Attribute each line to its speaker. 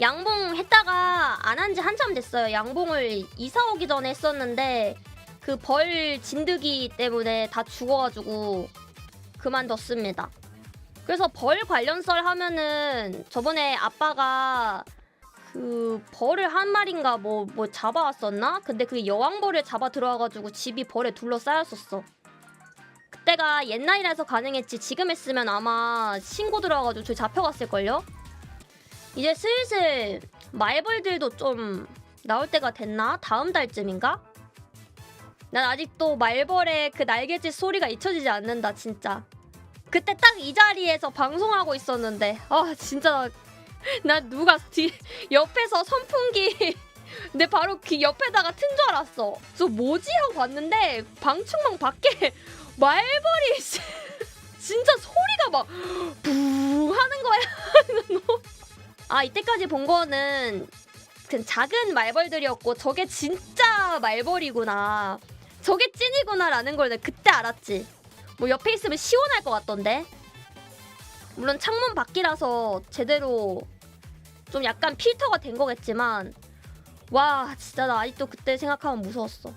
Speaker 1: 양봉 했다가 안 한 지 한참 됐어요. 양봉을 이사 오기 전에 했었는데 그 벌 진드기 때문에 다 죽어가지고 그만뒀습니다. 그래서 벌 관련 썰 하면은 저번에 아빠가 그 벌을 한 마리인가 뭐 뭐 잡아왔었나? 근데 그 여왕벌을 잡아 들어와가지고 집이 벌에 둘러싸였었어. 그때가 옛날이라서 가능했지 지금 했으면 아마 신고 들어와가지고 저희 잡혀갔을걸요? 이제 슬슬 말벌들도 좀 나올 때가 됐나? 다음 달쯤인가? 난 아직도 말벌의 그 날개짓 소리가 잊혀지지 않는다 진짜. 그때 딱 이 자리에서 방송하고 있었는데 아 진짜. 나 누가 뒤 옆에서 선풍기 내 바로 그 옆에다가 튼 줄 알았어. 저 뭐지? 하고 봤는데 방충망 밖에 말벌이 진짜 소리가 막 거야 아 이때까지 본 거는 그 작은 말벌들이었고 저게 진짜 말벌이구나. 저게 찐이구나라는 걸 그때 알았지. 뭐 옆에 있으면 시원할 것 같던데. 물론 창문 밖이라서 제대로 좀 약간 필터가 된 거겠지만 와 진짜 나 아직도 그때 생각하면 무서웠어